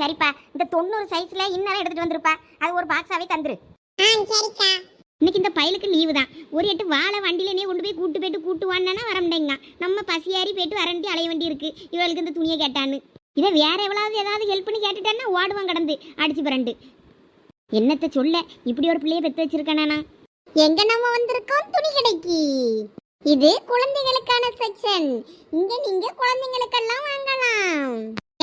சரிப்பா இந்த தொண்ணூறு சைஸ்ல இன்னும் எடுத்துட்டு வந்திருப்பா. அது ஒரு பாக்ஸாவே தந்துரு. ஆ சரிக்கா. இன்னைக்கு இந்த பயலுக்கு லீவு தான். ஒரு எட்டு வாழை வண்டியில நீ கொண்டு போய் கூட்டு போயிட்டு கூட்டு வான்னா வர முடியுங்க நம்ம பசியாரி போயிட்டு வரண்டி அலைய வேண்டி இருக்கு. இவளுக்கு இந்த துணியை கேட்டான்னு. இதை வேற எவ்வளவு ஏதாவது ஹெல்ப் பண்ணி கேட்டுட்டான்னா ஓடுவான் கடந்து. அடிச்சு பிறண்டு என்னத்த சொல்ல? இப்படி ஒரு பிள்ளைய பெத்து வச்சிருக்கேனா எங்க நம்ம வந்திருக்கோம் துணி கடைக்கு. இது குழந்தைகளுக்கான செக்ஷன் இங்க நீங்க குழந்தைங்களுக்கெல்லாம் வாங்கலாம்.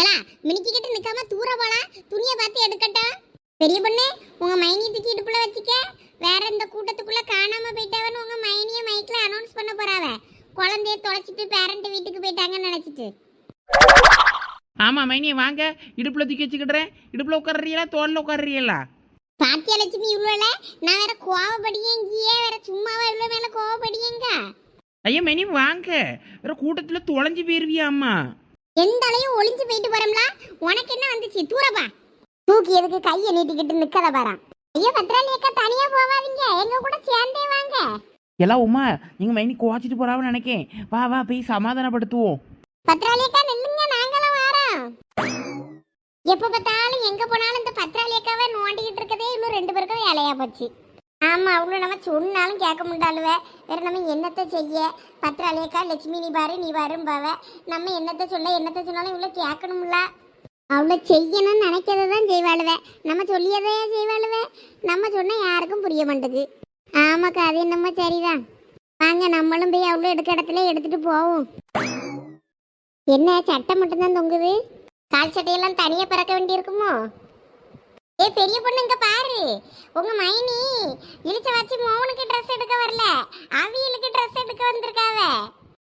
ஏலா மினிக்கிட்டு நிக்காம தூர போலாம். துணியை பார்த்து எடுக்கட்டா. பெரிய பொண்ணு உங்க மைனி தூக்கி இடுப்புல வச்சுக்க. வேற இந்த கூட்டத்துக்குள்ள காணாம போயிட்டவன்னு உங்க மைனிய மைக்ல அனௌன்ஸ் பண்ண போறாவ. குழந்தைய தொலைச்சிட்டு பேரண்ட் வீட்டுக்கு போயிட்டாங்கன்னு நினைச்சிட்டு. ஆமா மைனி வாங்க. இடுப்புல தூக்கி வச்சுக்கிடுறேன் இடுப்புல உட்காடுறீங்களா தோல்ல உட்காடுறீங்களா பாத்தியா லட்சுமி இவ்வளோல நான் வேற கோவப்படியங்கியே வேற சும்மாவா இவ்வளோ மேல கோவப்படியங்க? ஐயா மைனி வாங்க. வேற கூட்டத்துல தொலைஞ்சு போயிருவியா அம்மா? எந்த அளவும் ஒளிஞ்சு போயிட்டு போறோம்ல? உனக்கு என்ன வந்துச்சு? தூரப்பா தூக்கி எதுக்கு கையை நீட்டிக்கிட்டு நிக்கத பாறான் ஐயோ பத்ராளி அக்கா தனியா போவாதீங்க. எங்க கூட சேர்ந்தே வாங்க. எல்லாம் உமா நீங்க மைனி குவாச்சிட்டு போறாவன்னு நினைக்கேன். வா வா போய் சமாதானப்படுத்துவோம். பத்ராளி அக்கா நில்லுங்க நாங்களும் வரோம். எப்ப பார்த்தாலும் எங்க போனாலும் இந்த பத்ராளி அக்காவை நோண்டிக்கிட்டு இருக்கதே இன்னும் ரெண்டு பேருக்கும் வேலையா போச்சு. ஆமாம் அவ்வளோ நம்ம சொன்னாலும் கேட்க முடியாளுவ வேற நம்ம என்னத்தை செய்ய? பத்ராளி லட்சுமி நீ பாரு நீ பாருன்னு நம்ம என்னத்தை சொல்ல என்னத்தை சொன்னாலும் இவ்வளோ கேட்கணும்ல. அவ்வளோ செய்யணும்னு நினைக்கிறத தான் செய்வாளுவ. நம்ம சொல்லியதே செய்வாளுவ. நம்ம சொன்னால் யாருக்கும் புரிய மாட்டேங்குது. ஆமாக்கா அது என்னமோ சரிதான். வாங்க நம்மளும் போய் அவ்வளோ எடுக்க இடத்துல எடுத்துகிட்டு போவோம். என்ன சட்டை மட்டும்தான் தொங்குது? கால் சட்டையெல்லாம் தனியாக பிறக்க வேண்டியிருக்குமோ? ஏ பெரிய பொண்ணு இங்க பாரு. உங்க மைனி இழிச்ச வச்சு மோகனுக்கு ட்ரெஸ் எடுக்க வரல. அவியலுக்கு ட்ரெஸ் எடுக்க வந்திருக்காவ.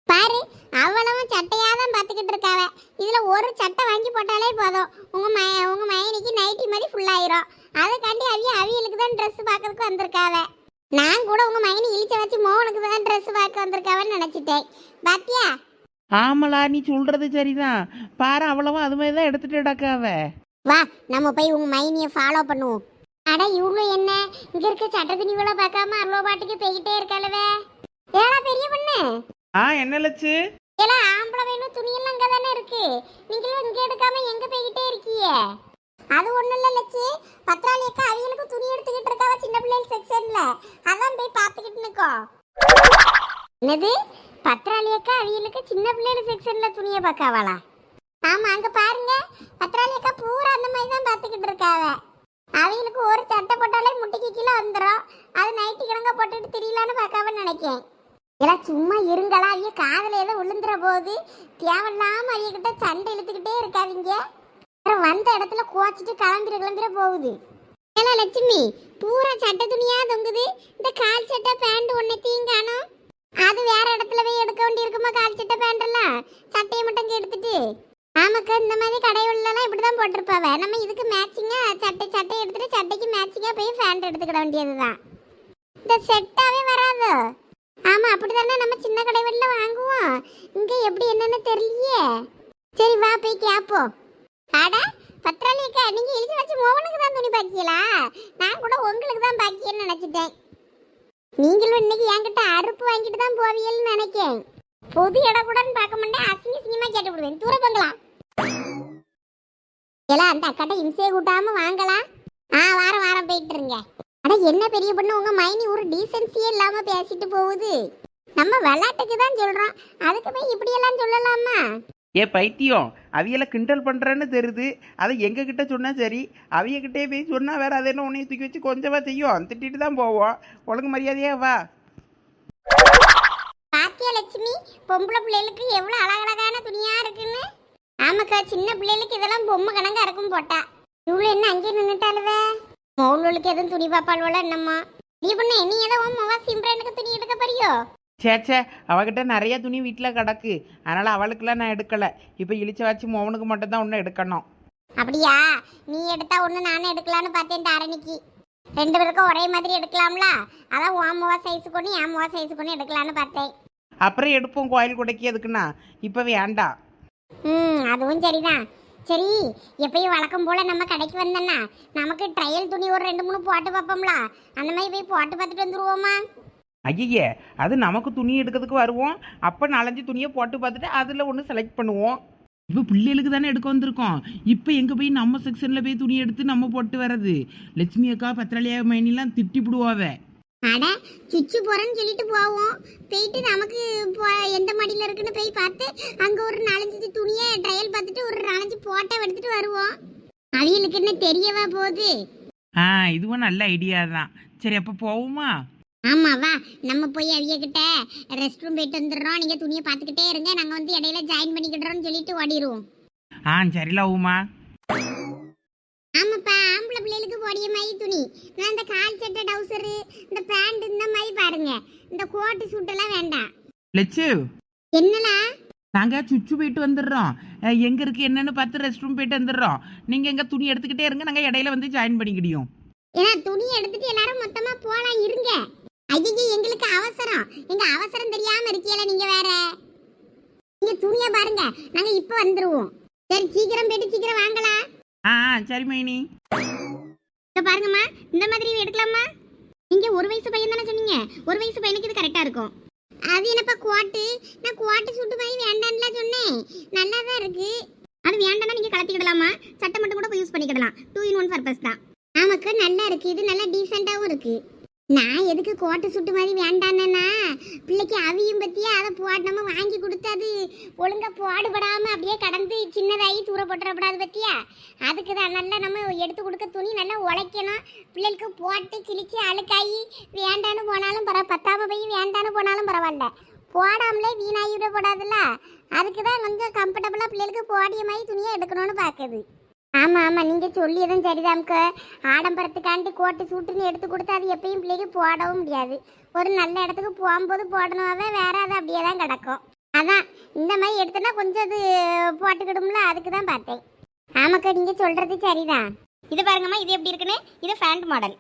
பாரு அவ்வளவும் சட்டையா தான் பார்த்துக்கிட்டு இருக்காவ. இதுல ஒரு சட்டை வாங்கி போட்டாலே போதும். உங்க மை உங்க மைனிக்கு நைட்டி மாதிரி ஃபுல் ஆயிரும். அதுக்காண்டி அவிய அவியலுக்கு தான் ட்ரெஸ் பார்க்கறதுக்கு வந்திருக்காவ. நான் கூட உங்க மைனி இழிச்ச வச்சு மோகனுக்கு தான் ட்ரெஸ் பார்க்க வந்திருக்காவன்னு நினைச்சிட்டேன். பாத்தியா? ஆமலா நீ சொல்றது சரிதான். பாரு அவ்வளவும் அது மாதிரி தான் எடுத்துட்டு அடக்காவ வா நம்ம போய் உங்க மைனியை ஃபாலோ பண்ணுவோம். அட இவ்வளோ என்ன? இங்க இருக்க சட்ட துணிகளை பார்க்காம அவ்வளோ பாட்டுக்கு போய்கிட்டே இருக்காளவே. ஏடா பெரிய பொண்ணு? ஆ என்ன லட்சு ஏலா ஆம்பளை வேணும் துணியெல்லாம் அங்கே தானே இருக்கு. நீங்களும் இங்க எடுக்காம எங்க போய்கிட்டே இருக்கீங்க? அது ஒண்ணும் இல்ல லட்சு பத்ராளி அக்கா அவங்களுக்கு துணி எடுத்துக்கிட்டு இருக்காவ சின்ன பிள்ளைகள் செக்ஷன்ல. அதான் போய் பார்த்துக்கிட்டு நிக்கோம். என்னது? பத்ராளி அக்கா அவங்களுக்கு சின்ன பிள்ளைகள் செக்ஷன்ல துணியை பார்க்காவாளா? ஆமா அங்க பாருங்க. பத்ராளி அக்கா பூரா அந்த மாதிரி தான் பார்த்துக்கிட்டு இருக்காவ. அவங்களுக்கு ஒரு சட்டை போட்டாலே முட்டைக்கு கீழே வந்துடும் அது நைட்டு கிழங்க போட்டுட்டு தெரியலான்னு பார்க்காம நினைக்கேன். எல்லாம் சும்மா இருங்களா அவிய காதுல ஏதோ விழுந்துற போது தேவையில்லாம அவிய சண்டை இழுத்துக்கிட்டே இருக்காதீங்க. அப்புறம் வந்த இடத்துல குவாச்சிட்டு கிளம்பிட கிளம்பிட போகுது. ஏலா லட்சுமி பூரா சட்டை துணியா தொங்குது? இந்த கால் சட்டை பேண்ட் ஒன்று தீங்கானோ அது வேற இடத்துல போய் எடுக்க வேண்டி இருக்குமா கால் சட்டை பேண்ட் எல்லாம்? சட்டையை மட்டும் எடுத்துட்டு. ஆமாக்கா இந்த மாதிரி கடைகள்லாம் இப்படி தான் போட்டிருப்பாவ. நம்ம இதுக்கு மேட்சிங்காக சட்டை சட்டை எடுத்துகிட்டு சட்டைக்கு மேட்சிங்காக போய் ஃபேண்ட் எடுத்துக்கிட வேண்டியது தான் இந்த செட்டாகவே வராது? ஆமாம் அப்படி தானே நம்ம சின்ன கடைகளில் வாங்குவோம். இங்கே எப்படி என்னென்னு தெரியலையே. சரி வா போய் கேட்போம் அட பத்ராளிக்கா நீங்கள் இழுத்து வச்சு மோகனுக்கு தான் துணி பாக்கியலா நான் கூட உங்களுக்கு தான் பாக்கியன்னு நினைச்சிட்டேன். நீங்களும் இன்னைக்கு என்கிட்ட அறுப்பு வாங்கிட்டு தான் போவீங்கன்னு நினைக்கேன். பொது இடம் கூடன்னு பார்க்க மாட்டேன். அசிங்க சினிமா கேட்டு விடுவேன் தூர பங்களா எல்லாம் அந்த அக்காட்ட இம்சையை கூட்டாம வாங்கலாம் ஆ வாரம் வாரம் போயிட்டு இருங்க அட என்ன பெரிய பொண்ணு? உங்க மைனி ஒரு டீசென்சியே இல்லாம பேசிட்டு போகுது. நம்ம விளையாட்டுக்கு தான் சொல்றோம். அதுக்கு போய் இப்படி எல்லாம் சொல்லலாமா? ஏ பைத்தியம். அவியலை கிண்டல் பண்றேன்னு தெரியுது. அதை எங்க கிட்ட சொன்னா சரி. அவிய கிட்டே போய் சொன்னா வேற அதை என்ன உன்னைய தூக்கி வச்சு கொஞ்சமா செய்யும்? திட்டிட்டு தான் போவோம் ஒழுங்கு மரியாதையா வா. பாத்தியா லட்சுமி? பொம்பளை பிள்ளைகளுக்கு எவ்வளவு அழகழகான துணியா இருக்குன்னு? ஆமாக்கா சின்ன பிள்ளைகளுக்கு இதெல்லாம் பொம்மை கணங்கா இருக்கும் போட்டா. இவ்வளவு என்ன அங்கேயே நின்னுட்டாளுவே? மௌலுக்கு எதுவும் துணி பாப்பாளுவல என்னம்மா? நீ பண்ண நீ ஏதோ உன் மவா சிம்ரனுக்கு துணி எடுக்க போறியோ? சேச்சே அவகிட்ட நிறைய துணி வீட்டில் கிடக்கு. அதனால அவளுக்கெல்லாம் நான் எடுக்கல. இப்போ இழிச்ச வச்சு மோகனுக்கு மட்டும் தான் ஒன்று எடுக்கணும். அப்படியா? நீ எடுத்தா ஒண்ணு நானும் எடுக்கலான்னு பார்த்தேன் தாரணிக்கு. ரெண்டு பேருக்கும் ஒரே மாதிரி எடுக்கலாம்ல? அதான் உன் முவா சைஸு கொண்டு என் முவா சைஸு கொண்டு எடுக்கலான்னு பார்த்தேன். அப்புறம் எடுப்போம் கோயில் கொடைக்கு எதுக்குண்ணா இப்போ வேண்டாம். ம் அதுவும் சரிதான். சரி எப்பயும் வழக்கம் போல நம்ம கடைக்கு வந்தோன்னா நமக்கு ட்ரையல் துணி ஒரு ரெண்டு மூணு போட்டு பார்ப்போம்ல. அந்த மாதிரி போய் போட்டு பார்த்துட்டு வந்துருவோமா? ஐயே அது நமக்கு துணி எடுக்கிறதுக்கு வருவோம். அப்போ நாலஞ்சு துணியை போட்டு பார்த்துட்டு அதில் ஒன்று செலக்ட் பண்ணுவோம். இப்போ பிள்ளைகளுக்கு தானே எடுக்க வந்திருக்கோம். இப்போ எங்கே போய் நம்ம செக்ஷனில் போய் துணி எடுத்து நம்ம போட்டு வர்றது? லட்சுமி அக்கா பத்திரலியா மைனிலாம் திட்டி விடுவாவே அட சுச்சு போறேன்னு சொல்லிட்டு போவோம். போயிட்டு நமக்கு எந்த மாடியில் இருக்குன்னு போய் பார்த்து அங்கே ஒரு நாலஞ்சு துணியை ட்ரையல் பார்த்துட்டு ஒரு நாலஞ்சு போட்டோ எடுத்துட்டு வருவோம். அவியலுக்கு என்ன தெரியவா போகுது? ஆ இதுவும் நல்ல ஐடியா தான். சரி அப்போ போவோமா? ஆமா வா. நம்ம போய் அவிய கிட்ட ரெஸ்ட் ரூம் போயிட்டு வந்துடுறோம். நீங்க துணியை பார்த்துக்கிட்டே இருங்க. நாங்க வந்து இடையில ஜாயின் பண்ணிக்கிடுறோம்னு சொல்லிட்டு ஓடிடுவோம் ஆ சரில உமா. ஆமாப்பா ஆம்பளை பிள்ளைகளுக்கு போடிய மாதிரி துணி. நான் இந்த கால் சட்டை டவுசரு இந்த பேண்ட் இந்த மாதிரி பாருங்க. இந்த கோட்டு சூட்டெல்லாம் வேண்டாம். லட்சு என்னலா நாங்கள் சுச்சு போயிட்டு வந்துடுறோம். எங்க இருக்கு என்னன்னு பார்த்து ரெஸ்ட் ரூம் போயிட்டு வந்துடுறோம். நீங்கள் எங்க துணி எடுத்துக்கிட்டே இருங்க நாங்கள் இடையில வந்து ஜாயின் பண்ணிக்கிடியோம் ஏன்னா துணி எடுத்துட்டு எல்லாரும் மொத்தமா போலாம் இருங்க. ஐயே எங்களுக்கு அவசரம். எங்க அவசரம் தெரியாம இருக்கீல நீங்க வேற? நீங்க துணியை பாருங்க. நாங்க இப்ப வந்துருவோம். சரி சீக்கிரம் போயிட்டு சீக்கிரம் வாங்கலாம். ஆ, சரி மைனி. இங்க பாருங்கம்மா இந்த மாதிரி எடுக்கலாமா? நீங்க ஒரு வயசு பையன் தானே சொன்னீங்க. ஒரு வயசு பையனுக்கு இது கரெக்டா இருக்கும். அது என்னப்பா குவாட்டு? நான் குவாட்டு சுட்டு பையன் வேண்டாம்ல சொன்னேன். நல்லா தான் இருக்கு. அது வேண்டாம்னா நீங்க கலத்திக்கிடலாமா? சட்டை மட்டும் கூட யூஸ் பண்ணிக்கிடலாம். டூ இன் ஒன் பர்பஸ் தான். ஆமாக்கா நல்லா இருக்கு. இது நல்லா டீசெண்டாகவும் இருக்கு. நான் எதுக்கு கோட்டை சுட்டு மாதிரி வேண்டான்னா பிள்ளைக்கு அவியும் பற்றியே அதை போட்டு நம்ம வாங்கி கொடுத்து அது ஒழுங்காக போடுபடாம அப்படியே கடந்து சின்னதாகி தூர போட்டுறப்படாது பற்றியா அதுக்கு தான் நல்லா நம்ம எடுத்து கொடுக்க துணி நல்லா உழைக்கணும். பிள்ளைகளுக்கு போட்டு கிழிச்சு அழுக்காகி வேண்டான்னு போனாலும் பரவ பத்தாம போய் வேண்டான்னு போனாலும் பரவாயில்ல. போடாமலே வீணாகி விட அதுக்கு தான் கொஞ்சம் கம்ஃபர்டபுளாக பிள்ளைகளுக்கு போடிய மாதிரி துணியை எடுக்கணும்னு பார்க்குது. ஆமாம் ஆமாம் நீங்கள் சொல்லியதும் சரிதாம்க்கு ஆடம்பரத்துக்காண்டி கோட்டு சூட்டுன்னு எடுத்து கொடுத்தா அது எப்பயும் பிள்ளைக்கு போடவும் முடியாது. ஒரு நல்ல இடத்துக்கு போகும்போது போடணுமாவே வேற அது அப்படியே தான் கிடக்கும். அதான் இந்த மாதிரி எடுத்தோன்னா கொஞ்சம் அது போட்டுக்கிடும்ல அதுக்கு தான் பார்த்தேன். ஆமாக்கா நீங்கள் சொல்கிறது சரிதான். இது பாருங்கம்மா இது எப்படி இருக்குன்னு? இது ஃபேண்ட் மாடல்.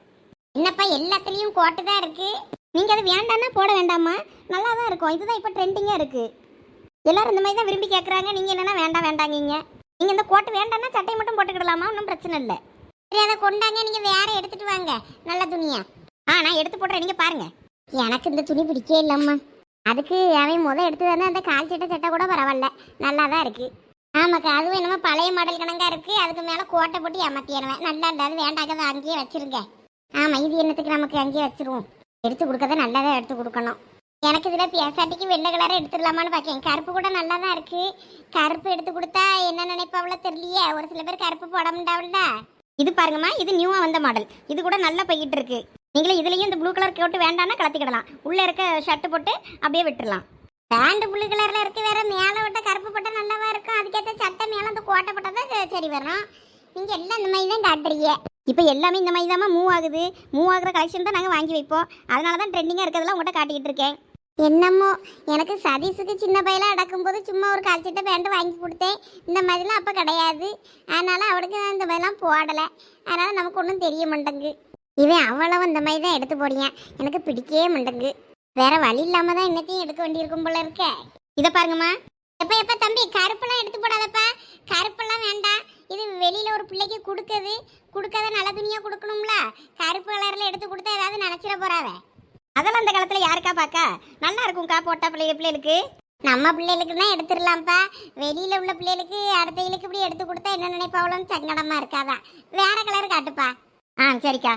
என்னப்பா எல்லாத்துலேயும் கோட்டு தான் இருக்குது நீங்கள் அது வேண்டாம்னா போட வேண்டாமா நல்லா தான் இருக்கும். இதுதான் இப்போ ட்ரெண்டிங்காக இருக்குது எல்லோரும் இந்த மாதிரி தான் விரும்பி கேட்குறாங்க நீங்கள் என்னென்னா வேண்டாம் வேண்டாங்கிங்க. நீங்கள் இந்த கோட்டு வேண்டாம்னா சட்டை மட்டும் போட்டுக்கிடலாமா? ஒன்றும் பிரச்சனை இல்லை. சரி அதை கொண்டாங்க. நீங்கள் வேற எடுத்துகிட்டு வாங்க. நல்ல துணியா. ஆ நான் எடுத்து போடுறேன். நீங்கள் பாருங்கள் எனக்கு இந்த துணி பிடிக்கவே இல்லைம்மா. அதுக்கு அவன் முத எடுத்து தானே அந்த கால் சட்டை சட்டை கூட பரவாயில்ல. நல்லா தான் இருக்குது ஆமாக்கா அதுவும் என்னமோ பழைய மாடல் கணக்காக இருக்குது அதுக்கு மேலே கோட்டை போட்டு ஏமாத்திடுவேன் நல்லா இருந்தாது வேண்டாக்கதை அங்கேயே வச்சிருங்க. ஆமாம் இது என்னத்துக்கு நமக்கு அங்கேயே வச்சிருவோம். எடுத்து கொடுக்கறத நல்லா தான் எடுத்து கொடுக்கணும். எனக்கு இதில் பிஎஸ்ஆர்டிக்கு வெள்ளை கலரை எடுத்துடலாமான்னு பார்க்கேன் கருப்பு கூட நல்லா தான் இருக்குது கருப்பு எடுத்து கொடுத்தா என்ன நினைப்பாவில் தெரியலையே. ஒரு சில பேர் கருப்பு போட முடியாவில்ல இது பாருங்கம்மா இது நியூவாக வந்த மாடல் இது கூட நல்லா போய்கிட்டு இருக்கு. நீங்களும் இதுலேயும் இந்த ப்ளூ கலர் கோட்டு வேண்டாம்னா கலத்திக்கிடலாம். உள்ளே இருக்க ஷர்ட்டு போட்டு அப்படியே விட்டுடலாம். பேண்ட் ப்ளூ கலரில் இருக்குது வேற. மேலே விட்ட கருப்பு போட்டால் நல்லாவா இருக்கும். அதுக்கேற்ற சட்டை மேலே அந்த கோட்டை போட்டா தான் சரி வரும். நீங்கள் எல்லாம் இந்த மாதிரி தான் காட்டுறீங்க. இப்போ எல்லாமே இந்த மாதிரி தான் மூவ் ஆகுது. மூவ் ஆகுற கலெக்ஷன் தான் நாங்கள் வாங்கி வைப்போம். அதனால தான் ட்ரெண்டிங்காக இருக்கிறதெல்லாம் உங்கள்கிட்ட காட்டிக்கிட்டு இருக்கேன். என்னமோ? எனக்கு சதீஷுக்கு சின்ன பையலாக அடக்கும்போது சும்மா ஒரு கால்ச்சட்டை பேண்ட் வாங்கி கொடுத்தேன். இந்த மாதிரிலாம் அப்போ கிடையாது. அதனால் அவளுக்கு நான் இந்த மாதிரிலாம் போடலை. அதனால் நமக்கு ஒன்றும் தெரிய மாட்டேங்கு இவன் அவ்வளவு இந்த மாதிரி தான் எடுத்து போடிங்க எனக்கு பிடிக்கவே மாட்டேங்கு வேற வழி இல்லாமல் தான் என்னத்தையும் எடுக்க வேண்டியிருக்கும் போல இருக்க. இதை பாருங்கம்மா. எப்போ எப்போ தம்பி கருப்பெல்லாம் எடுத்து போடாதப்பா. கருப்பெல்லாம் வேண்டாம். இது வெளியில் ஒரு பிள்ளைக்கு கொடுக்குது. கொடுக்காத நல்ல துணியாக கொடுக்கணும்ல. கருப்பு கலரில் எடுத்து கொடுத்தா ஏதாவது நினச்சிட போகிறாவே அதெல்லாம் அந்த காலத்தில் யாருக்கா பாக்கா? நல்லா இருக்கும்க்கா போட்டா பிள்ளை பிள்ளைகளுக்கு. நம்ம பிள்ளைகளுக்குன்னா எடுத்துடலாம்ப்பா. வெளியில் உள்ள பிள்ளைகளுக்கு அடுத்தவங்களுக்கு இப்படி எடுத்து கொடுத்தா என்ன நினைப்பாவளோன்னு சங்கடமா இருக்காதா வேற கலர் காட்டுப்பா. ஆ சரிக்கா.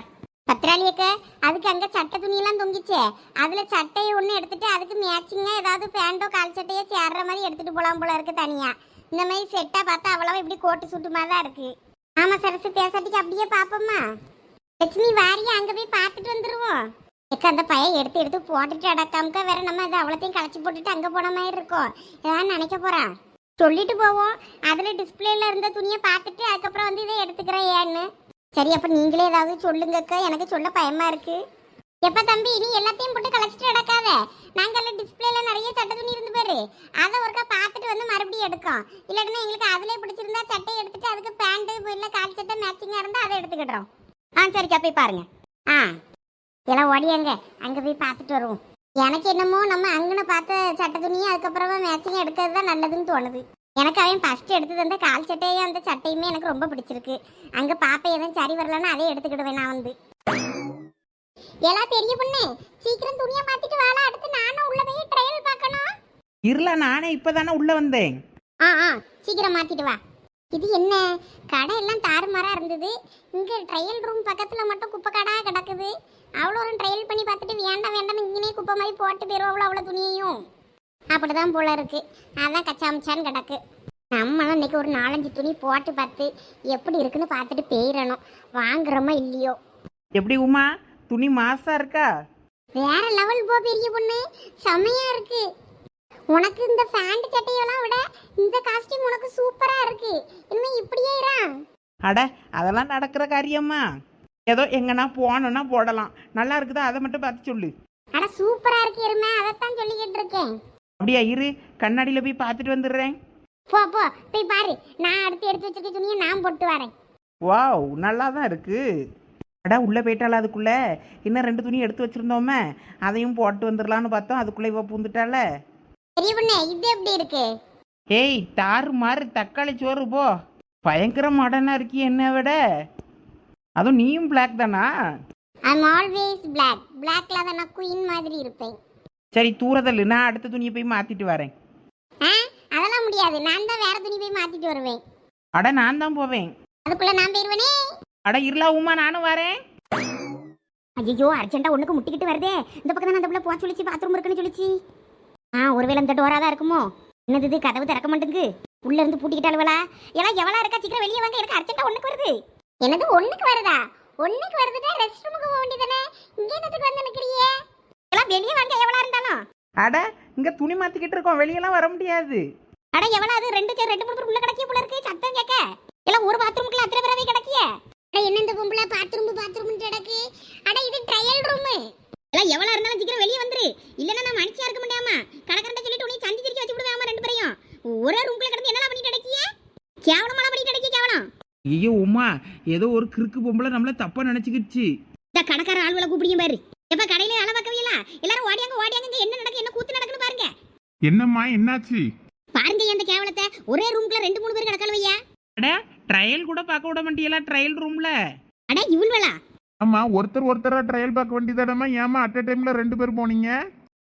பத்திராளியக்க அதுக்கு அங்கே சட்டை துணியெல்லாம் தொங்கிச்சே. அதில் சட்டையை ஒன்று எடுத்துட்டு அதுக்கு மேட்சிங்காக ஏதாவது பேண்டோ கால் சட்டையோ சேர்ற மாதிரி எடுத்துகிட்டு போகலாம் போல இருக்கு தனியாக இந்த மாதிரி செட்டாக பார்த்தா அவ்வளவா இப்படி கோட்டு சுட்டுமா தான் இருக்கு. ஆமாம் சரசு பேசாட்டிக்கு அப்படியே பார்ப்போம்மா லட்சுமி வாரியா அங்கே போய் பா எக்க அந்த பையன் எடுத்து எடுத்து போட்டுட்டு அடக்காமக்கா வேற நம்ம அதை அவ்வளோத்தையும் களைச்சி போட்டுட்டு அங்கே போன மாதிரி இருக்கோம். ஏதாவது நினைக்க போகிறான் சொல்லிட்டு போவோம். அதில் டிஸ்பிளேல இருந்த துணியை பார்த்துட்டு அதுக்கப்புறம் வந்து இதை எடுத்துக்கிறேன் ஏன்னு. சரி அப்போ நீங்களே ஏதாவது சொல்லுங்கக்கா. எனக்கு சொல்ல பயமா இருக்கு. எப்ப தம்பி நீ எல்லாத்தையும் போட்டு களைச்சிட்டு அடக்காத. நாங்கள்ல டிஸ்பிளேல நிறைய சட்டை துணி இருந்து பாரு. அதை ஒருக்கா பார்த்துட்டு வந்து மறுபடியும் எடுக்கோம். இல்லைன்னா எங்களுக்கு அதிலே பிடிச்சிருந்தா சட்டையை எடுத்துட்டு அதுக்கு பேண்ட்டு இல்லை கால் சட்டை மேட்சிங்காக இருந்தால் அதை எடுத்துக்கிடுறோம். ஆ சரிக்கா போய் பாருங்க. ஆ. எல்லாம் ஓடியாங்க அங்க போய் பார்த்துட்டு வருவோம். எனக்கு என்னமோ நம்ம அங்கன பார்த்த சட்டை துணியும் அதுக்கப்புறமா மேட்சிங் எடுக்கிறது தான் நல்லதுன்னு தோணுது. எனக்கு அவன் ஃபர்ஸ்ட் எடுத்து தந்த கால் சட்டையும் அந்த சட்டையுமே எனக்கு ரொம்ப பிடிச்சிருக்கு. அங்க பாப்ப எதுவும் சரி வரலன்னா அதே எடுத்துக்கிடுவேன் நான் வந்து. எல்லாம் பெரிய பொண்ணு சீக்கிரம் துணியை மாத்திட்டு வாழ அடுத்து நானும் உள்ள போய் ட்ரையல் பார்க்கணும். இருல நானே இப்போ தானே உள்ளே வந்தேன். ஆ ஆ சீக்கிரம் மாத்திட்டு வா. இது என்ன? கடை எல்லாம் தாறுமாறா இருந்தது. இங்க ட்ரையல் ரூம் பக்கத்துல மட்டும் குப்பை கடா கிடக்குது. அவ்வளோ ஒரு ட்ரையல் பண்ணி பார்த்துட்டு வேண்டாம் வேண்டாம்னு இங்கேயே குப்பை மாதிரி போட்டு போயிடுவோம் அவ்வளோ துணியையும். அப்படிதான் போல இருக்கு. அதான் கச்சாமச்சான்னு கிடக்கு. நம்மளும் இன்னைக்கு ஒரு நாலஞ்சு துணி போட்டு பார்த்து எப்படி இருக்குன்னு பார்த்துட்டு போயிடணும். வாங்குறோமா இல்லையோ? எப்படி உமா? துணி மாசா இருக்கா? வேற லெவல் போ பெரிய பொண்ணு. செமையா இருக்கு. உனக்கு இந்த ஃபேண்ட் சட்டையெல்லாம் விட இந்த காஸ்டியூம் உனக்கு சூப்பரா இருக்கு. இனிமே இப்படியே இரா. அட அதெல்லாம் நடக்கிற காரியம்மா. ஏதோ எங்கன்னா போனோன்னா போடலாம். நல்லா இருக்குதா? அதை மட்டும் பார்த்து சொல்லு. அட சூப்பரா இருக்கு எருமை. அதைத்தான் சொல்லிக்கிட்டு இருக்கேன். அப்படியா இரு. கண்ணாடியில் போய் பார்த்துட்டு வந்துடுறேன். போ போ. போய் பாரு. நான் அடுத்து எடுத்து வச்சிருக்க துணியை நான் போட்டு வரேன். வாவ் நல்லா தான் இருக்கு. அடா உள்ளே போயிட்டால அதுக்குள்ளே? இன்னும் ரெண்டு துணி எடுத்து வச்சிருந்தோமே. அதையும் போட்டு வந்துடலான்னு பார்த்தோம். அதுக்குள்ளே இவ பூந்துட்டால பெரிய பொண்ணு இது எப்படி இருக்கு? ஏய் தாறு மாறு தக்காளி சோறு போ. பயங்கர மாடர்னாக இருக்கி என்ன விட. அதுவும் நீயும் பிளாக் தானா? ஐம் ஆல்வேஸ் பிளாக் பிளாக்ல தான் நான் குயின் மாதிரி இருப்பேன். சரி தூரதல் நான் அடுத்த துணியை போய் மாற்றிட்டு வரேன். ஆ? அதெல்லாம் முடியாது. நான் தான் வேற துணி போய் மாத்திட்டு வருவேன். அட நான் தான் போவேன். அதுக்குள்ள நான் போயிருவேனே. அட இருளா உமா நானும் வரேன். ஐயோ அர்ஜென்ட்டா ஒண்ணுக்கு முட்டிக்கிட்டு வருதே. இந்த பக்கம் தானே அந்த பிள்ளை போக சொல்லிச்சு பாத்ரூம் இருக்குன்னு சொல்லிச்சு. ஆ ஒருவேளை இந்த டோரா தான் இருக்குமோ? என்னது இது? கதவு திறக்க மாட்டேங்குது. உள்ள இருந்து பூட்டிக்கிட்டாளுவலா எல்லாம் எவ்வளோ இருக்கா? சீக்கிரம் வெளியே வாங்க. எனக்கு அர்ஜென்ட்டா ஒண்ணுக்கு வருது. என்னது ஒண்ணுக்கு வருதா? ஒண்ணுக்கு வருதுன்னா ரெஸ்ட் ரூமுக்கு போக வேண்டியதானே இங்க என்னத்துக்கு வந்து நிக்கிறியே? எல்லாம் வெளியே வாங்க எவ்வளோ இருந்தாலும். அட இங்கே துணி மாற்றிக்கிட்டு இருக்கோம் வெளியெல்லாம் வர முடியாது. அட எவ்வளோ அது? ரெண்டு பேர் ரெண்டு மூணு பேர் உள்ள கிடக்கிய போல இருக்கு சத்தம் கேட்க. எல்லாம் ஒரு பாத்ரூமுக்குள்ள அத்தனை பேராவே கிடக்கிய? அட என்ன இந்த பொம்பளை? பாத்ரூம் பாத்ரூம் கிடக்கு. அட இது ட்ரையல் ரூம் எல்லாம் எவ்வளோ இருந்தாலும் சீக்கிரம் வெளியே வந்துரு. இல்லைன்னா நான் மனுஷியா இருக்க முடியாமா? கடற்கரை சொல்லிட்டு உனக்கு சந்தி சிரிக்க வச்சு விடுவேன் ரெண்டு பேரையும். ஒரே ரூம்குள்ள கிடந்து என்னலாம் பண்ணிட்டு கிடக்கிய? கேவலமான பண்ணி கிடக்கிய கேவலம். ஐயோ உமா ஏதோ ஒரு கிறுக்கு பொம்பளை நம்மள தப்பா நினைச்சுக்கிடுச்சு. இந்த கடைக்கார ஆளுகளை கூப்பிடியும் பாரு. எப்ப கடையில அள வைக்கவில்ல எல்லாரும் ஓடியாங்க ஓடியாங்க இங்க என்ன நடக்கு? என்ன கூத்து நடக்குன்னு பாருங்க. என்னம்மா என்னாச்சு? பாருங்க இந்த கேவலத்தை. ஒரே ரூம்குள்ள ரெண்டு மூணு பேர் கிடக்கல வையா அட ட்ரையல் கூட பார்க்க விட மாட்டியல ட்ரையல் ரூம்ல அட இவள்வலா ஆமா ஒருத்தர் ஒருத்தரா ட்ரையல் பார்க்க வேண்டியதானம்மா? ஏமா அட் டைம்ல ரெண்டு பேர் போனீங்க?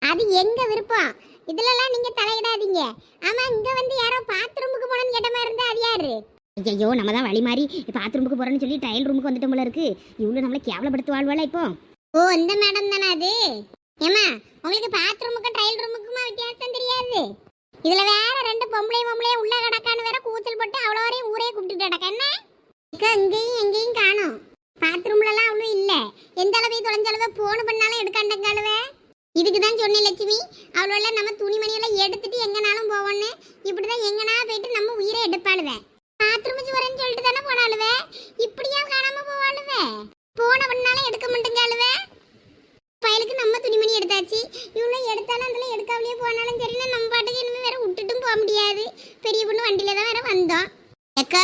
அது எங்க விருப்பம்? இதுலலாம் நீங்க தலையிடாதீங்க. ஆமா இங்க வந்து யாரோ பாத்ரூமுக்கு போனன்னு கேட்ட மாதிரி இருந்தா அது யாரு? ஐயோ நம்ம தான் வழி மாறி பாத்ரூமுக்கு போறோம்னு சொல்லி ட்ரையல் ரூமுக்கு வந்துட்டோம்ல போல இருக்கு. இவ்வளவு நம்மளை கேவலப்படுத்து வாழ்வாளா இப்போ? ஓ இந்த மேடம் தானே அது? ஏமா உங்களுக்கு பாத்ரூமுக்கும் ட்ரையல் ரூமுக்குமா வித்தியாசம் தெரியாது? இதுல வேற ரெண்டு பொம்பளை பொம்பளையும் உள்ள கிடக்கான்னு வேற கூச்சல் போட்டு அவ்வளோ வரையும் ஊரே கூப்பிட்டு கிடக்க. என்ன? இங்கேயும் எங்கேயும் காணும். பாத்ரூம்லலாம் அவ்வளோ இல்லை. எந்த அளவு தொலைஞ்சளவு போன் பண்ணாலும் எடுக்காண்டங்காளுவே இதுக்கு தான் சொன்னேன் லட்சுமி. அவ்வளோ நம்ம துணிமணியெல்லாம் எடுத்துட்டு எங்கனாலும் போவோன்னு இப்படிதான் எங்கனா போயிட்டு நம்ம உயிரை எடுப்பாளுவேன் பாத்ரூமுக்கு வரேன்னு சொல்லிட்டு தானே போனாளுவே? இப்படியா காணாம போவாளுவே? போன பண்ணாலும் எடுக்க மாட்டேங்காளுவே பயலுக்கு நம்ம துணிமணி எடுத்தாச்சு. இவ்வளோ எடுத்தாலும் அதில் எடுக்காமலேயே போனாலும் சரின்னா நம்ம பாட்டுக்கு இனிமேல் வேற விட்டுட்டும் போக முடியாது. பெரிய பொண்ணு வண்டியில தான் வேற வந்தோம். அக்கா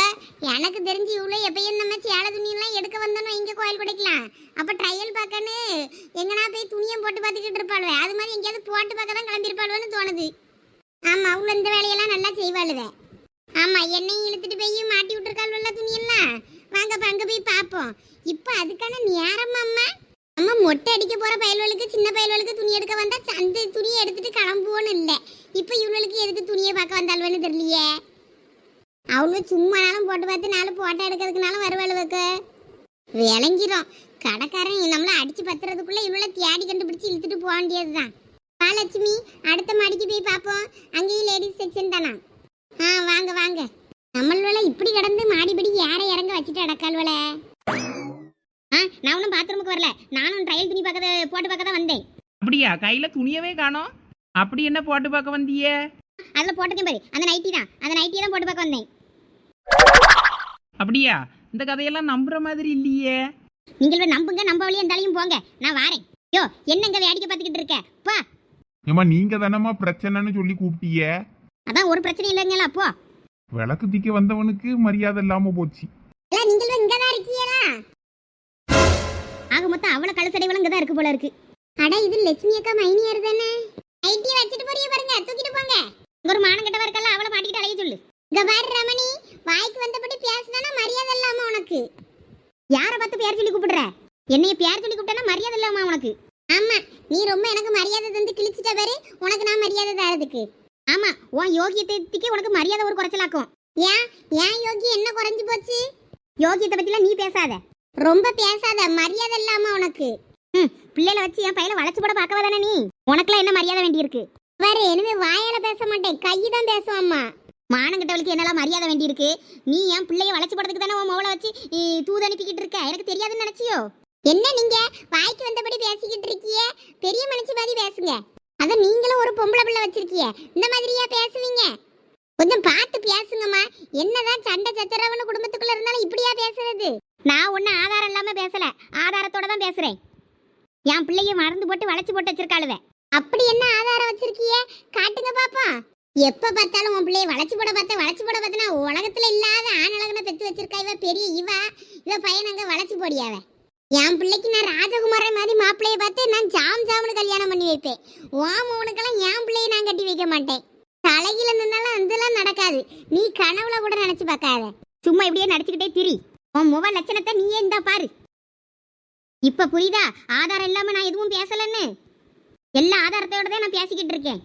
எனக்கு தெரிஞ்சு இவ்வளோ எப்பயும் நம்ம சேலை துணியெல்லாம் எடுக்க வந்தோன்னு இங்கே கோயில் குடைக்கலாம் அப்போ ட்ரையல் பார்க்கன்னு எங்கனா போய் துணியை போட்டு பார்த்துக்கிட்டு இருப்பாளுவே. அது மாதிரி எங்கேயாவது போட்டு பார்க்க தான் கிளம்பியிருப்பாளுவேன்னு தோணுது. ஆமாம் அவ்வளோ இந்த வேலையெல்லாம் நல்லா செய்வாளுவேன் ஆமாம் என்னையும் இழுத்துட்டு போய் மாட்டி விட்டுருக்காள்வல்ல துணியெல்லாம். வாங்க அங்க அங்கே போய் பார்ப்போம். இப்போ அதுக்கான நேரம் அம்மா. அம்மா மொட்டை அடிக்க போற பயல்களுக்கு சின்ன பயல்களுக்கு துணி எடுக்க வந்தா அந்த துணியை எடுத்துட்டு கிளம்புவோன்னு இல்லை. இப்போ இவளுக்கு எதுக்கு துணியை பார்க்க வந்தாள்வன்னு தெரியலையே. அவளும் சும்மானாலும் போட்டு பார்த்து நாலு போட்டோ எடுக்கிறதுக்குனாலும் வருவாளுவக்கு விளங்கிரும். கடைக்காரன் நம்மள அடிச்சு பத்துறதுக்குள்ள இவளை தேடி கண்டுபிடிச்சு இழுத்துட்டு போக வேண்டியதுதான். மகாலட்சுமி அடுத்த மாடிக்கு போய் பார்ப்போம். அங்கேயும் லேடிஸ் செக்ஷன் தானா? ஆ வாங்க வாங்க. நம்மள இப்படி கிடந்து மாடிப்படி ஏற இறங்க வச்சுட்டு அடக்கால்வல ஆ நான் ஒன்றும் பாத்ரூமுக்கு வரல. நானும் ட்ரையல் துணி பார்க்க போட்டு பார்க்க தான் வந்தேன். அப்படியா? கையில துணியவே காணோம். அப்படி என்ன போட்டு பார்க்க வந்தியே? அதில் போட்டிருக்கேன் பாரு. அந்த நைட்டி தான். அந்த நைட்டியை தான் போட்டு பார்க்க வந்தேன். அப்படியா? இந்த கதையெல்லாம் நம்புற மாதிரி இல்லையே. நீங்கள் நம்புங்க நம்ப வழியே இருந்தாலையும் போங்க. நான் வாரேன். யோ என்னங்க வேடிக்கை பார்த்துக்கிட்டு இருக்க? பா. ஏமா நீங்க தானம்மா பிரச்சனைன்னு சொல்லி கூப்பிட்டீங்க அதான் ஒரு பிரச்சனை இல்லைங்களா போ. விளக்கு திக்க வந்தவனுக்கு மரியாதை இல்லாம போச்சு. எல்லாம் நீங்களும் இங்கே தான் இருக்கீங்களா? ஆக மொத்தம் அவ்வளோ கழுசடைவளும் இங்கே தான் இருக்கு போல இருக்கு. அட இது லட்சுமி அக்கா மைனியர் தானே? ஐடி வச்சுட்டு போறிய பாருங்க தூக்கிட்டு போங்க. ஒரு மானம் கெட்டவா இருக்கல அவளை மாட்டிக்கிட்டு அலைய சொல்லு. இங்க பாரு ரமணி வாய்க்கு வந்தபடி பேசினா மரியாதை இல்லாம உனக்கு. யாரை பார்த்து பேர் சொல்லி கூப்பிடுற? என்னைய பேர் சொல்லி கூப்பிட்டா மரியாதை இல்லாமா உனக்கு. ஆமா நீ ரொம்ப எனக்கு மரியாதை தந்து கிழிச்சிட்ட பாரு உனக்கு நான் மரியாதை தரதுக்கு. ஆமா உன் யோகியத்துக்கு உனக்கு மரியாதை ஒரு குறைச்சலாக்கும். ஏன்? ஏன் யோகி என்ன குறைஞ்சு போச்சு? யோகியத்தை பத்திலாம் நீ பேசாத. ரொம்ப பேசாத மரியாதை இல்லாம உனக்கு. ம் பிள்ளைல வச்சு என் பையில வளைச்சு போட பார்க்கவா தானே நீ? உனக்குலாம் என்ன மரியாதை வேண்டியிருக்கு? வேற எனவே வாயால பேச மாட்டேன் கை தான் பேசுவாம்மா மானங்கிட்டவளுக்கு என்னெல்லாம் மரியாதை வேண்டியிருக்கு? நீ என் பிள்ளைய வளைச்சு போடுறதுக்கு தானே உன் மவளை வச்சு தூது அனுப்பிக்கிட்டு இருக்க? எனக்கு தெரியாதுன்னு நினைச்சியோ? என்ன நீங்க? வாய்க்கு வந்தபடி பேசிக்கிட்டு இருக்கியே? பெரிய மனுஷி மாதிரி பேசுங்க. அத நீங்களும் ஒரு பொம்பளை பிள்ளை வச்சிருக்கீங்க இந்த மாதிரியா பேசுவீங்க? கொஞ்சம் பார்த்து பேசுங்கம்மா. என்னதான் சண்டை சச்சரவுன்னு குடும்பத்துக்குள்ள இருந்தாலும் இப்படியா பேசுறது? நான் ஒன்றும் ஆதாரம் இல்லாம பேசல. ஆதாரத்தோட தான் பேசுறேன். என் பிள்ளைய மறந்து போட்டு வளைச்சு போட்டு வச்சிருக்காளுவ. அப்படி என்ன ஆதாரம் வச்சிருக்கிய? காட்டுங்க பாப்பா எப்ப பார்த்தாலும் உன் பிள்ளைய வளைச்சு போட பார்த்த வளைச்சு போட பார்த்தனா உலகத்துல இல்லாத ஆணழகனை பெத்து வச்சிருக்கா இவ பெரிய இவ. இவ பையன் அங்க வளைச்சு போடியாவ. என் பிள்ளைக்கு நான் ராஜகுமாரன் மாதிரி மாப்பிள்ளைய பார்த்து நான் ஜாம் ஜாம்னு கல்யாணம் பண்ணி வைப்பேன். உன் என் பிள்ளைய நான் கட்டி வைக்க மாட்டேன். தலையில நின்னாலும் அதெல்லாம் நடக்காது. நீ கனவுல கூட நினைச்சு பார்க்காத. சும்மா இப்படியே நடிச்சுக்கிட்டே திரி. உன் முக லட்சணத்தை நீயே இருந்தா பாரு. இப்ப புரியுதா? ஆதாரம் இல்லாம நான் எதுவும் பேசலன்னு. எல்லா ஆதாரத்தோட தான் நான் பேசிக்கிட்டு இருக்கேன்.